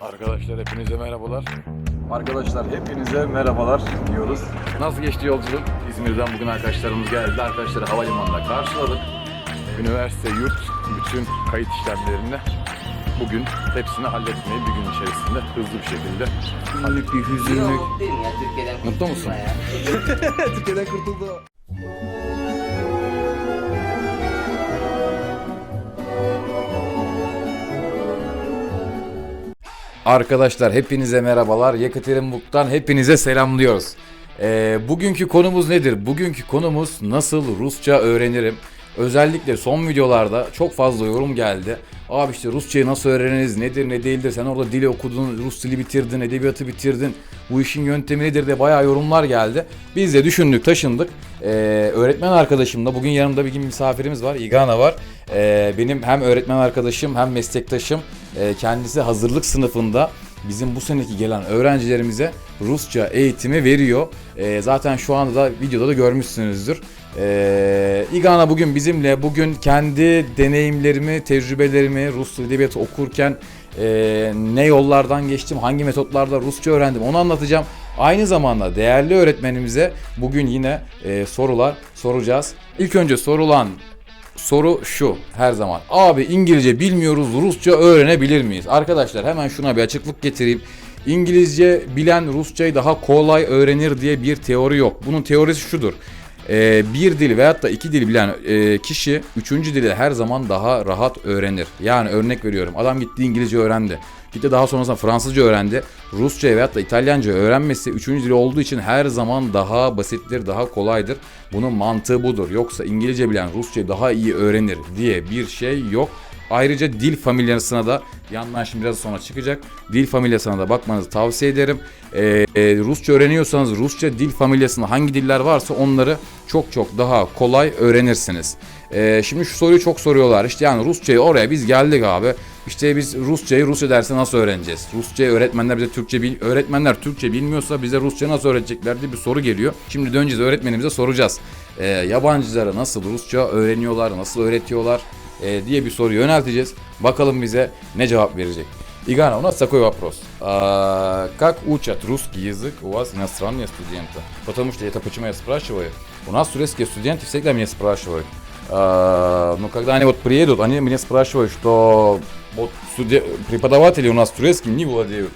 Arkadaşlar hepinize merhabalar. Arkadaşlar hepinize merhabalar diyoruz. Nasıl geçti yolculuk? İzmir'den bugün arkadaşlarımız geldi. Arkadaşları havalimanında karşıladık. Üniversite, yurt, bütün kayıt işlemlerini bugün hepsini halletmeyi bir gün içerisinde hızlı bir şekilde Yok hüzünlük. Mutlu musun? Türkiye'den kurtuldu. Arkadaşlar hepinize merhabalar. Yekaterinburg'dan hepinize selamlıyoruz. Ee, bugünkü konumuz nedir? Bugünkü konumuz nasıl Rusça öğrenirim? Özellikle son videolarda çok fazla yorum geldi. Abi işte Rusçayı nasıl öğreniriz, nedir ne değildir, sen orada dili okudun, Rus dili bitirdin, edebiyatı bitirdin, bu işin yöntemi nedir diye bayağı yorumlar geldi. Biz de düşündük, taşındık. Ee, öğretmen arkadaşımla, bugün yanımda bir gün misafirimiz var, İgana var. Ee, benim hem öğretmen arkadaşım hem meslektaşım. Ee, kendisi hazırlık sınıfında bizim bu seneki gelen öğrencilerimize Rusça eğitimi veriyor. Ee, zaten şu anda da videoda da görmüşsünüzdür. Ee, İgana bugün bizimle. Bugün kendi deneyimlerimi, tecrübelerimi Rus edebiyatı okurken e, ne yollardan geçtim, hangi metotlarla Rusça öğrendim onu anlatacağım. Aynı zamanda değerli öğretmenimize bugün yine e, sorular soracağız. İlk önce sorulan soru şu her zaman. Abi İngilizce bilmiyoruz, Rusça öğrenebilir miyiz? Arkadaşlar hemen şuna bir açıklık getireyim. İngilizce bilen Rusçayı daha kolay öğrenir diye bir teori yok. Bunun teorisi şudur. Ee, bir dil veyahut da iki dil bilen e, kişi üçüncü dili her zaman daha rahat öğrenir. Yani örnek veriyorum adam gitti İngilizce öğrendi. Gitti daha sonrasında Fransızca öğrendi. Rusça veyahut da İtalyanca öğrenmesi üçüncü dili olduğu için her zaman daha basittir, daha kolaydır. Bunun mantığı budur. Yoksa İngilizce bilen Rusçayı daha iyi öğrenir diye bir şey yok. Ayrıca dil familyasına da yandan şimdi biraz sonra çıkacak. Dil familyasına da bakmanızı tavsiye ederim. Ee, e, Rusça öğreniyorsanız Rusça dil familyasında hangi diller varsa onları çok çok daha kolay öğrenirsiniz. Ee, şimdi şu soruyu çok soruyorlar. İşte yani Rusçayı oraya biz geldik abi. İşte biz Rusçayı Rusça dersi nasıl öğreneceğiz? Rusçayı öğretmenler bize Türkçe bil öğretmenler Türkçe bilmiyorsa bize Rusça nasıl öğretecekler diye bir soru geliyor. Şimdi döneceğiz öğretmenimize soracağız. Ee, yabancılara nasıl Rusça öğreniyorlar, nasıl öğretiyorlar e, diye bir soru yönelteceğiz. Bakalım bize ne cevap verecek. Игана, у нас такой вопрос. А, как учат русский язык у вас иностранные студенты? Потому что это почему я спрашиваю. У нас турецкие студенты всегда меня спрашивают. А, но когда они вот приедут, они меня спрашивают, что вот студе- преподаватели у нас турецким не владеют.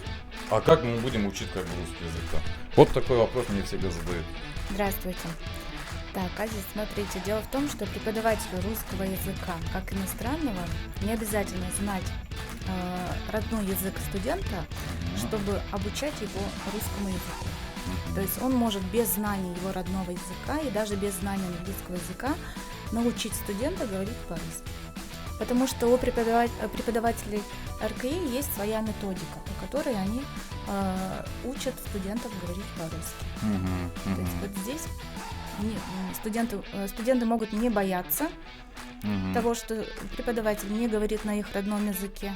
А как мы будем учить как бы русский язык? Вот такой вопрос мне всегда задают. Здравствуйте. Так, а здесь смотрите, дело в том, что преподавателю русского языка, как иностранного, не обязательно знать э, родной язык студента, чтобы обучать его русскому языку. То есть он может без знания его родного языка и даже без знания английского языка научить студента говорить по-русски. Потому что у э, преподавателей РКИ есть своя методика, по которой они э, учат студентов говорить по-русски. То есть вот здесь не- м, студенты, э, студенты могут не бояться того, что преподаватель не говорит на их родном языке,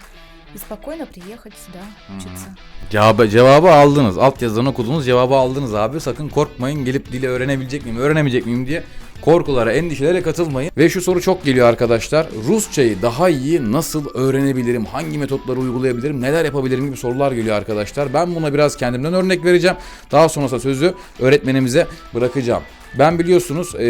и спокойно приехать сюда учиться. Cevabı, cevabı aldınız. Alt yazıdan okudunuz cevabı aldınız abi. Sakın korkmayın gelip dili öğrenebilecek miyim, öğrenemeyecek miyim diye korkulara, endişelere katılmayın. Ve şu soru çok geliyor arkadaşlar. Rusçayı daha iyi nasıl öğrenebilirim? Hangi metotları uygulayabilirim? Neler yapabilirim gibi sorular geliyor arkadaşlar. Ben buna biraz kendimden örnek vereceğim. Daha sonrasında sözü öğretmenimize bırakacağım. Ben biliyorsunuz e,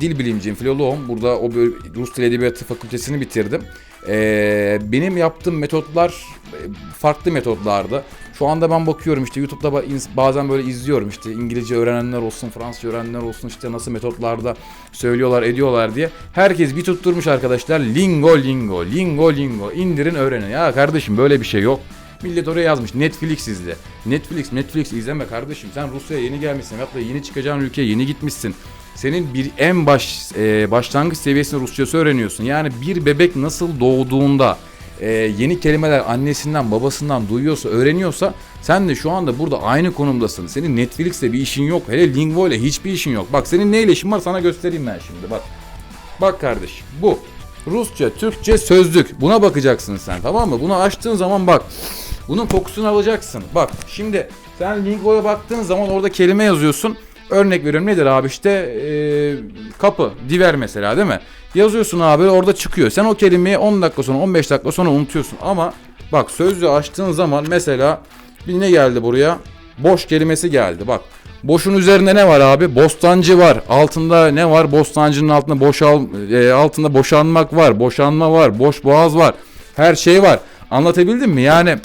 dil bilimciyim, filoloğum. Burada o Rus Dil Edebiyatı Fakültesini bitirdim. E, benim yaptığım metotlar e, farklı metotlardı. Şu anda ben bakıyorum işte YouTube'da bazen böyle izliyorum işte İngilizce öğrenenler olsun, Fransızca öğrenenler olsun işte nasıl metotlarda söylüyorlar, ediyorlar diye. Herkes bir tutturmuş arkadaşlar lingo lingo, lingo lingo indirin öğrenin. Ya kardeşim böyle bir şey yok. Millet oraya yazmış Netflix izle. Netflix, Netflix izleme kardeşim. Sen Rusya'ya yeni gelmişsin. Hatta yeni çıkacağın ülkeye yeni gitmişsin. Senin bir en baş e, başlangıç seviyesinde Rusçası öğreniyorsun. Yani bir bebek nasıl doğduğunda e, yeni kelimeler annesinden babasından duyuyorsa öğreniyorsa sen de şu anda burada aynı konumdasın. Senin Netflix'le bir işin yok. Hele Lingo ile hiçbir işin yok. Bak senin neyle işin var sana göstereyim ben şimdi bak. Bak kardeşim bu. Rusça, Türkçe sözlük. Buna bakacaksın sen tamam mı? Bunu açtığın zaman bak. Bunun kokusunu alacaksın. Bak şimdi sen Lingo'ya baktığın zaman orada kelime yazıyorsun. Örnek veriyorum nedir abi işte eee, kapı, diver mesela değil mi? Yazıyorsun abi orada çıkıyor. Sen o kelimeyi 10 dakika sonra 15 dakika sonra unutuyorsun ama Bak sözlüğü açtığın zaman mesela bir ne geldi buraya? Boş kelimesi geldi. Bak boşun üzerinde ne var abi? Bostancı var. Altında ne var? Bostancının altında boşal e, altında boşanmak var. Boşanma var. Boş boğaz var. Her şey var. Anlatabildim mi? Yani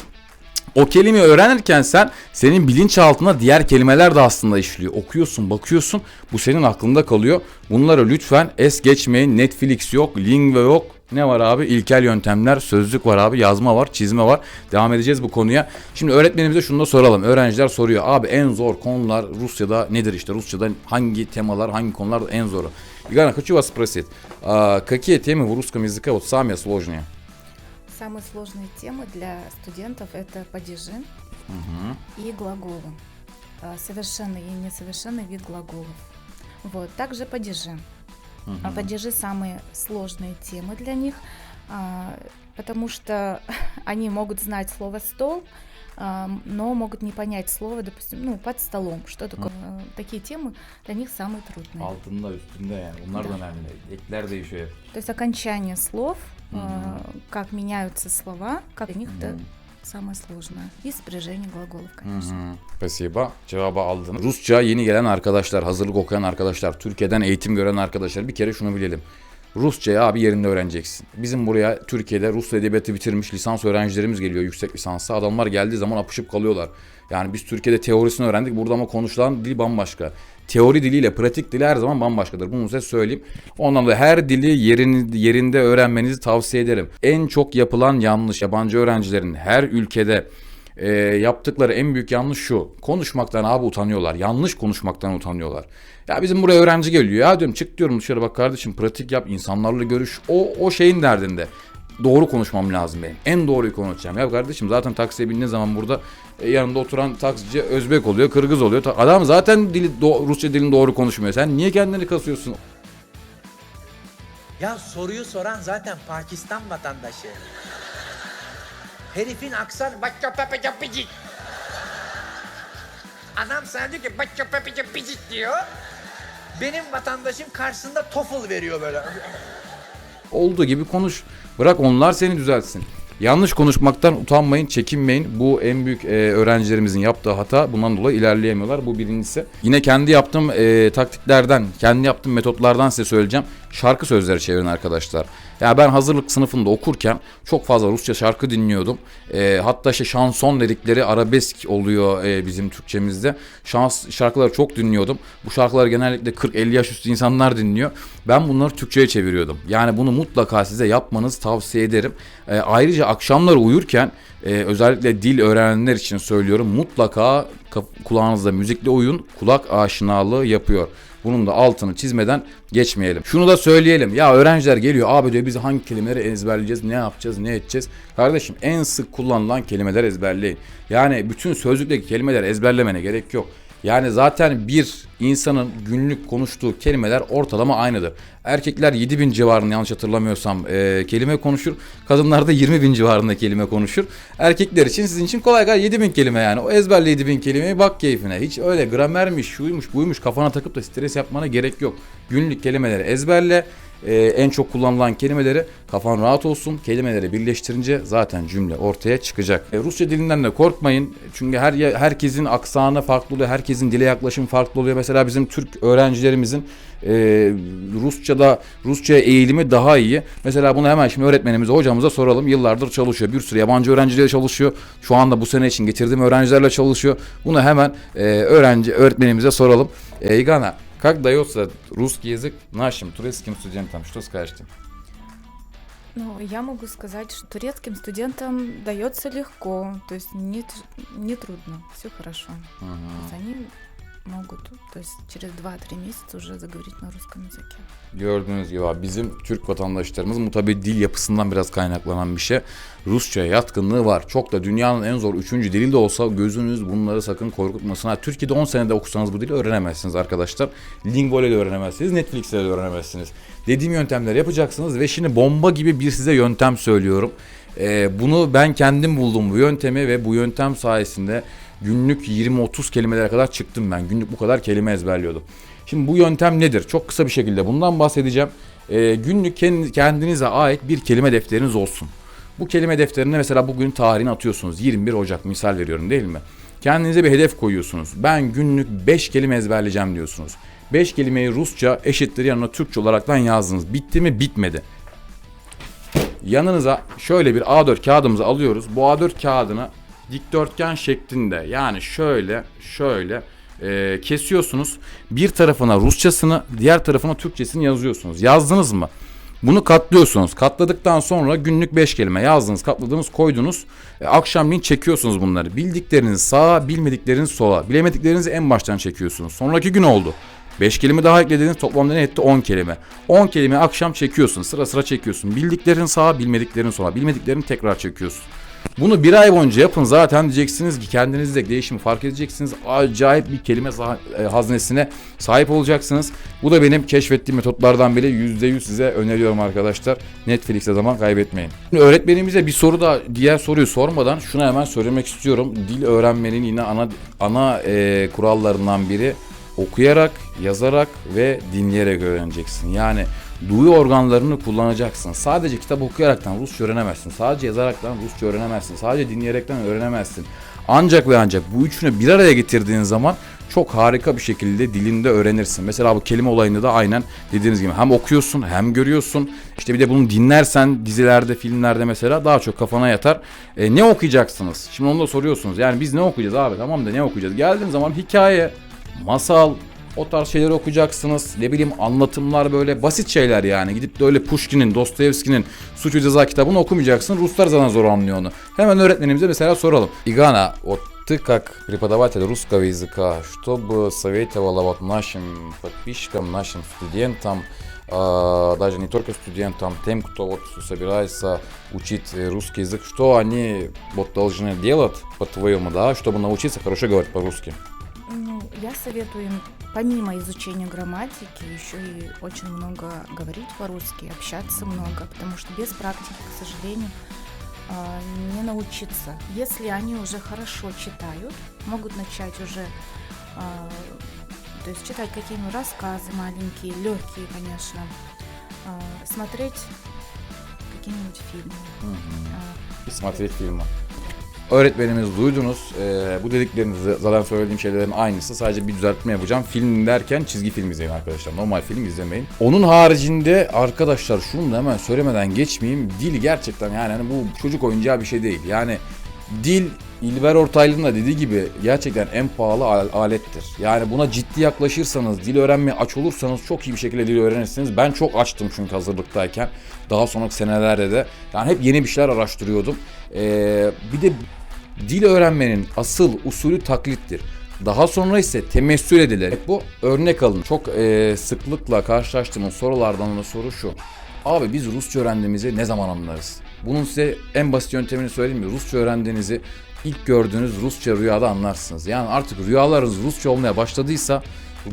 o kelimeyi öğrenirken sen senin bilinçaltına diğer kelimeler de aslında işliyor. Okuyorsun, bakıyorsun. Bu senin aklında kalıyor. Bunları lütfen es geçmeyin. Netflix yok, Lingua yok. Ne var abi? İlkel yöntemler, sözlük var abi, yazma var, çizme var. Devam edeceğiz bu konuya. Şimdi öğretmenimize şunu da soralım. Öğrenciler soruyor. Abi en zor konular Rusya'da nedir işte? Rusya'da hangi temalar, hangi konular en zoru? Игорь, хочу вас спросить, а какие темы в русском языке вот самые сложные? Самые сложные темы для студентов это падежи и глаголы. А, Совершенный и несовершенный вид глаголов. Вот. Также падежи. А падежи самые сложные темы для них, а, потому что они могут знать слово стол, но могут не понять слово, допустим, ну, под столом. Что такое? Э, Такие темы для них самые трудные. Altında, üstünde yani. Da önemli. Ekler değişiyor hep. То есть окончание слов, а, как меняются слова, как для них это самое сложное. И спряжение глаголов, конечно. Spasiba cevabı aldınız. Rusça yeni gelen arkadaşlar, hazırlık okuyan arkadaşlar, Türkiye'den eğitim gören arkadaşlar bir kere şunu bilelim. Rusçayı abi yerinde öğreneceksin. Bizim buraya Türkiye'de Rus edebiyatı bitirmiş lisans öğrencilerimiz geliyor yüksek lisansa. Adamlar geldiği zaman apışıp kalıyorlar. Yani biz Türkiye'de teorisini öğrendik. Burada ama konuşulan dil bambaşka. Teori diliyle pratik dili her zaman bambaşkadır. Bunu size söyleyeyim. Ondan dolayı her dili yerini, yerinde öğrenmenizi tavsiye ederim. En çok yapılan yanlış yabancı öğrencilerin her ülkede e, yaptıkları en büyük yanlış şu. Konuşmaktan abi utanıyorlar. Yanlış konuşmaktan utanıyorlar. Ya bizim buraya öğrenci geliyor. Ya diyorum çık diyorum dışarı bak kardeşim pratik yap. insanlarla görüş. O, o şeyin derdinde. Doğru konuşmam lazım benim. En doğruyu konuşacağım. Ya kardeşim zaten taksiye bindiğin zaman burada e, yanında oturan taksici Özbek oluyor, Kırgız oluyor. Adam zaten dili, Rusça dilini doğru konuşmuyor. Sen niye kendini kasıyorsun? Ya soruyu soran zaten Pakistan vatandaşı. Herifin aksan bakça pepe picik. Adam sana diyor ki bakça pepe picik diyor. Benim vatandaşım karşısında TOEFL veriyor böyle. olduğu gibi konuş. Bırak onlar seni düzeltsin. Yanlış konuşmaktan utanmayın, çekinmeyin. Bu en büyük e, öğrencilerimizin yaptığı hata. Bundan dolayı ilerleyemiyorlar. Bu birincisi. Yine kendi yaptığım e, taktiklerden, kendi yaptığım metotlardan size söyleyeceğim. Şarkı sözleri çevirin arkadaşlar. Ya ben hazırlık sınıfında okurken çok fazla Rusça şarkı dinliyordum. E, hatta işte şanson dedikleri arabesk oluyor e, bizim Türkçemizde. Şans şarkıları çok dinliyordum. Bu şarkıları genellikle 40-50 yaş üstü insanlar dinliyor. Ben bunları Türkçe'ye çeviriyordum. Yani bunu mutlaka size yapmanızı tavsiye ederim. E, ayrıca akşamları uyurken e, özellikle dil öğrenenler için söylüyorum. Mutlaka kulağınızda müzikle uyun. Kulak aşinalığı yapıyor. Bunun da altını çizmeden geçmeyelim. Şunu da söyleyelim. Ya öğrenciler geliyor abi diyor biz hangi kelimeleri ezberleyeceğiz, ne yapacağız, ne edeceğiz? Kardeşim en sık kullanılan kelimeler ezberleyin. Yani bütün sözlükteki kelimeleri ezberlemene gerek yok. Yani zaten bir insanın günlük konuştuğu kelimeler ortalama aynıdır. Erkekler 7000 civarında yanlış hatırlamıyorsam e, kelime konuşur. Kadınlar da 20 bin civarında kelime konuşur. Erkekler için sizin için kolay kolay 7000 kelime yani. O ezberle 7000 kelimeyi bak keyfine. Hiç öyle gramermiş, şuymuş, buymuş kafana takıp da stres yapmana gerek yok. Günlük kelimeleri ezberle e, en çok kullanılan kelimeleri kafan rahat olsun. Kelimeleri birleştirince zaten cümle ortaya çıkacak. Ee, e, Rusça dilinden de korkmayın. Çünkü her herkesin aksanı farklı oluyor. Herkesin dile yaklaşım farklı oluyor. Mesela bizim Türk öğrencilerimizin e, Rusça'da Rusça eğilimi daha iyi. Mesela bunu hemen şimdi öğretmenimize, hocamıza soralım. Yıllardır çalışıyor. Bir sürü yabancı öğrencilerle çalışıyor. Şu anda bu sene için getirdiğim öğrencilerle çalışıyor. Bunu hemen e, öğrenci öğretmenimize soralım. E, Igana как дается русский язык нашим турецким студентам? Что скажете? Ну, я могу сказать, что турецким студентам дается легко, то есть не, не трудно, все хорошо. То есть они могут, то есть через 2-3 месяца уже заговорить на русском языке. Gördüğünüz gibi abi, bizim Türk vatandaşlarımız bu tabi dil yapısından biraz kaynaklanan bir şey. Rusça'ya yatkınlığı var. Çok da dünyanın en zor üçüncü dili de olsa gözünüz bunları sakın korkutmasın. Ha, Türkiye'de 10 senede okusanız bu dili öğrenemezsiniz arkadaşlar. Lingvo'yla de öğrenemezsiniz, Netflix'le de öğrenemezsiniz. Dediğim yöntemleri yapacaksınız ve şimdi bomba gibi bir size yöntem söylüyorum. Ee, bunu ben kendim buldum bu yöntemi ve bu yöntem sayesinde günlük 20-30 kelimelere kadar çıktım ben. Günlük bu kadar kelime ezberliyordum. Şimdi bu yöntem nedir? Çok kısa bir şekilde bundan bahsedeceğim. Ee, günlük kend- kendinize ait bir kelime defteriniz olsun. Bu kelime defterine mesela bugün tarihini atıyorsunuz. 21 Ocak misal veriyorum değil mi? Kendinize bir hedef koyuyorsunuz. Ben günlük 5 kelime ezberleyeceğim diyorsunuz. 5 kelimeyi Rusça eşittir yanına Türkçe olaraktan yazdınız. Bitti mi? Bitmedi. Yanınıza şöyle bir A4 kağıdımızı alıyoruz. Bu A4 kağıdını dikdörtgen şeklinde yani şöyle şöyle e, kesiyorsunuz. Bir tarafına Rusçasını, diğer tarafına Türkçesini yazıyorsunuz. Yazdınız mı? Bunu katlıyorsunuz. Katladıktan sonra günlük 5 kelime yazdınız, katladınız, koydunuz. E, akşamleyin çekiyorsunuz bunları. Bildikleriniz sağa, bilmedikleriniz sola. Bilemediklerinizi en baştan çekiyorsunuz. Sonraki gün oldu. 5 kelime daha eklediniz toplamda ne etti 10 kelime. 10 kelime akşam çekiyorsun sıra sıra çekiyorsun. Bildiklerin sağa bilmediklerin sola bilmediklerini tekrar çekiyorsun. Bunu bir ay boyunca yapın zaten diyeceksiniz ki kendinizde değişimi fark edeceksiniz. Acayip bir kelime e, haznesine sahip olacaksınız. Bu da benim keşfettiğim metotlardan biri. %100 size öneriyorum arkadaşlar. Netflix'te zaman kaybetmeyin. Öğretmenimize bir soru da diğer soruyu sormadan şunu hemen söylemek istiyorum. Dil öğrenmenin yine ana ana e, kurallarından biri okuyarak, yazarak ve dinleyerek öğreneceksin. Yani duyu organlarını kullanacaksın. Sadece kitap okuyaraktan Rusça öğrenemezsin. Sadece yazaraktan Rusça öğrenemezsin. Sadece dinleyerekten öğrenemezsin. Ancak ve ancak bu üçünü bir araya getirdiğin zaman çok harika bir şekilde dilinde öğrenirsin. Mesela bu kelime olayında da aynen dediğiniz gibi hem okuyorsun hem görüyorsun. İşte bir de bunu dinlersen dizilerde, filmlerde mesela daha çok kafana yatar. E, ne okuyacaksınız? Şimdi onu da soruyorsunuz. Yani biz ne okuyacağız abi? Tamam da ne okuyacağız? Geldiğin zaman hikaye, masal, o tarz şeyleri okuyacaksınız. Ne bileyim anlatımlar böyle basit şeyler yani. Gidip de öyle Pushkin'in, Dostoyevski'nin Suç ve Ceza kitabını okumayacaksın. Ruslar zaten zor anlıyor onu. Hemen öğretmenimize mesela soralım. Игана, вот ты как преподаватель русского языка, что бы советовала вот нашим подписчикам, нашим студентам, даже не только студентам, тем, кто вот собирается учить русский язык, что они вот должны делать, по-твоему, да, чтобы научиться хорошо говорить по-русски? Ну, я советую им помимо изучения грамматики еще и очень много говорить по-русски, общаться много, потому что без практики, к сожалению, а, не научиться. Если они уже хорошо читают, могут начать уже а, то есть читать какие-нибудь рассказы маленькие, легкие, конечно, а, смотреть какие-нибудь фильмы. А, Смотреть filmi. Öğretmenimiz duydunuz. Ee, bu dediklerinizi zaten söylediğim şeylerin aynısı. Sadece bir düzeltme yapacağım. Film derken çizgi film izleyin arkadaşlar. Normal film izlemeyin. Onun haricinde arkadaşlar şunu da hemen söylemeden geçmeyeyim. Dil gerçekten yani hani bu çocuk oyuncağı bir şey değil. Yani dil İlber Ortaylı'nın da dediği gibi gerçekten en pahalı al- alettir. Yani buna ciddi yaklaşırsanız, dil öğrenmeye aç olursanız çok iyi bir şekilde dil öğrenirsiniz. Ben çok açtım çünkü hazırlıktayken. Daha sonraki senelerde de. Yani hep yeni bir şeyler araştırıyordum. Ee, bir de dil öğrenmenin asıl usulü taklittir. Daha sonra ise temessül edilir. Bu örnek alın. Çok e, sıklıkla karşılaştığımız sorulardan da soru şu. Abi biz Rusça öğrendiğimizi ne zaman anlarız? Bunun size en basit yöntemini söyleyeyim mi? Rusça öğrendiğinizi ilk gördüğünüz Rusça rüyada anlarsınız. Yani artık rüyalarınız Rusça olmaya başladıysa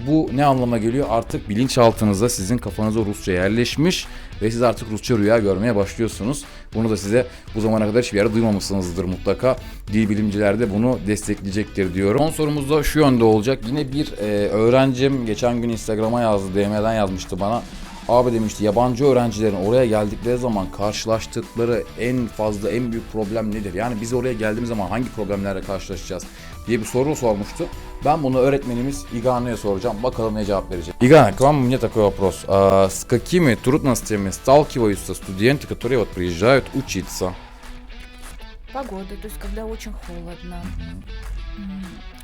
bu ne anlama geliyor? Artık bilinçaltınızda sizin kafanıza Rusça yerleşmiş ve siz artık Rusça rüya görmeye başlıyorsunuz. Bunu da size bu zamana kadar hiçbir yerde duymamışsınızdır mutlaka. Dil bilimciler de bunu destekleyecektir diyorum. Son sorumuz da şu yönde olacak. Yine bir e, öğrencim geçen gün Instagram'a yazdı, DM'den yazmıştı bana. Abi demişti yabancı öğrencilerin oraya geldikleri zaman karşılaştıkları en fazla en büyük problem nedir? Yani biz oraya geldiğimiz zaman hangi problemlerle karşılaşacağız diye bir soru sormuştu. Ben bunu öğretmenimiz Igana'ya soracağım. Bakalım ne cevap verecek. Игана, к вам у меня такой вопрос. А с какими трудностями сталкиваются студенты, которые вот приезжают учиться? Погода, то есть когда очень холодно.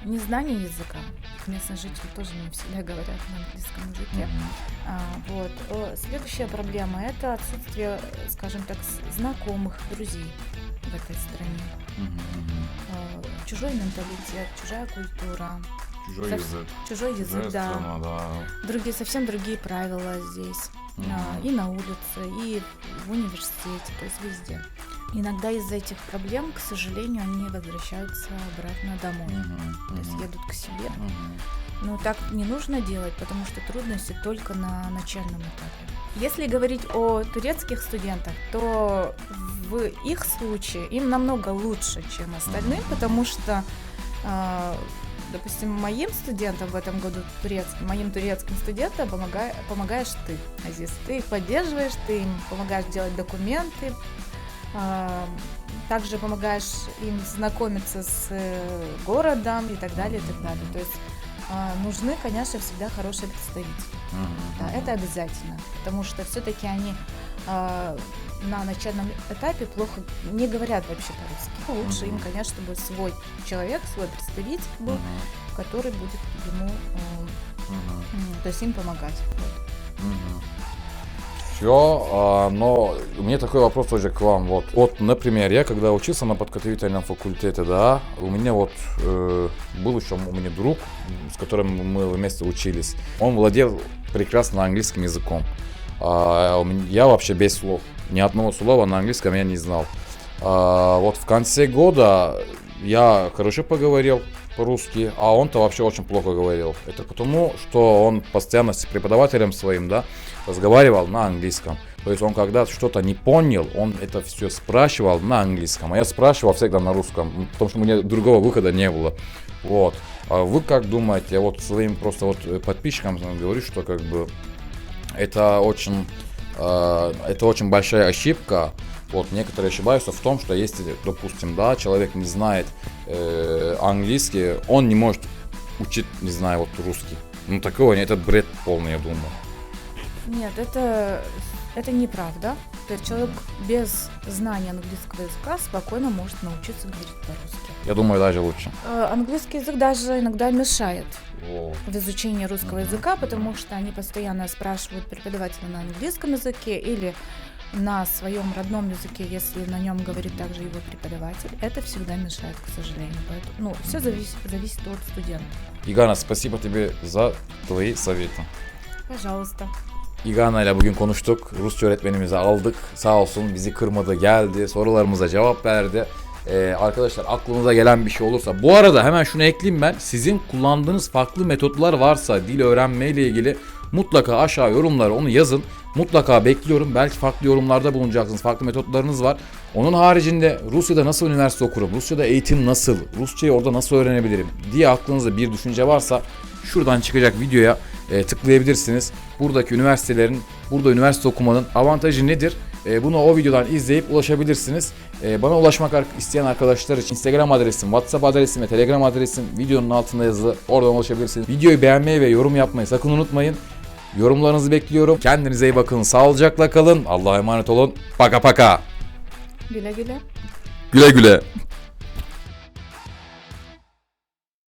Незнание языка. Местные жители тоже не всегда говорят на английском языке. А, вот. Следующая проблема – это отсутствие, скажем так, знакомых, друзей в этой стране. Э, Чужой менталитет, чужая культура, Чужой Сов- язык. чужой язык, да. страна, да. Другие, совсем другие правила здесь. А, И на улице, и в университете, то есть везде. Иногда из-за этих проблем, к сожалению, они возвращаются обратно домой. То есть едут к себе. Но так не нужно делать, потому что трудности только на начальном этапе. Если говорить о турецких студентах, то в их случае им намного лучше, чем остальным, потому что, а, допустим, моим студентам в этом году турецким, моим турецким студентам помога- помогаешь ты, Азиз. Ты их поддерживаешь, ты им помогаешь делать документы, Также помогаешь им знакомиться с э, городом и так далее, и так далее. То есть а, нужны, конечно, всегда хорошие представители. Да, это обязательно, потому что все-таки они а, на начальном этапе плохо не говорят вообще по-русски. Лучше им, конечно, чтобы свой человек, свой представитель был, который будет ему, э, м, то есть им помогать. Вот. Все, но у меня такой вопрос тоже к вам. Вот, вот, например, я когда учился на подготовительном факультете, да, у меня вот э, был еще у меня друг, с которым мы вместе учились. Он владел прекрасно английским языком. А, меня- я вообще без слов. Ни одного слова на английском я не знал. А, вот в конце года я хорошо поговорил по-русски, а он-то вообще очень плохо говорил. Это потому, что он постоянно с преподавателем своим, да, разговаривал на английском. То есть он когда что-то не понял, он это все спрашивал на английском, а я спрашивал всегда на русском, потому что у меня другого выхода не было. Вот. А вы как думаете, я вот своим просто вот э, подписчикам говорю, что как бы это очень, э, это очень большая ошибка. Вот некоторые ошибаются в том, что если, допустим, да, человек не знает э, английский, он не может учить, не знаю, вот русский. Ну такого нет, это бред полный, я думаю. Нет, это, это неправда. То есть человек без знания английского языка спокойно может научиться говорить по-русски. Я думаю, даже лучше. Э, Английский язык даже иногда мешает О, в изучении русского языка, потому что они постоянно спрашивают преподавателя на английском языке или на своем родном языке, если на нем говорит также его преподаватель. Это всегда мешает, к сожалению. Поэтому, ну, все зависит, зависит от студента. Igana спасибо тебе за твои советы. Пожалуйста. İgana ile bugün konuştuk. Rusça öğretmenimizi aldık. Sağ olsun bizi kırmadı, geldi. Sorularımıza cevap verdi. Ee, arkadaşlar aklınıza gelen bir şey olursa. Bu arada hemen şunu ekleyeyim ben. Sizin kullandığınız farklı metotlar varsa dil öğrenme ile ilgili mutlaka aşağı yorumlara onu yazın. Mutlaka bekliyorum. Belki farklı yorumlarda bulunacaksınız. Farklı metotlarınız var. Onun haricinde Rusya'da nasıl üniversite okurum? Rusya'da eğitim nasıl? Rusçayı orada nasıl öğrenebilirim? diye aklınızda bir düşünce varsa şuradan çıkacak videoya e, tıklayabilirsiniz. Buradaki üniversitelerin, burada üniversite okumanın avantajı nedir? E, bunu o videodan izleyip ulaşabilirsiniz. E, bana ulaşmak isteyen arkadaşlar için Instagram adresim, WhatsApp adresim ve Telegram adresim videonun altında yazılı. Oradan ulaşabilirsiniz. Videoyu beğenmeyi ve yorum yapmayı sakın unutmayın. Yorumlarınızı bekliyorum. Kendinize iyi bakın. Sağlıcakla kalın. Allah'a emanet olun. Paka paka. Güle güle. Güle güle.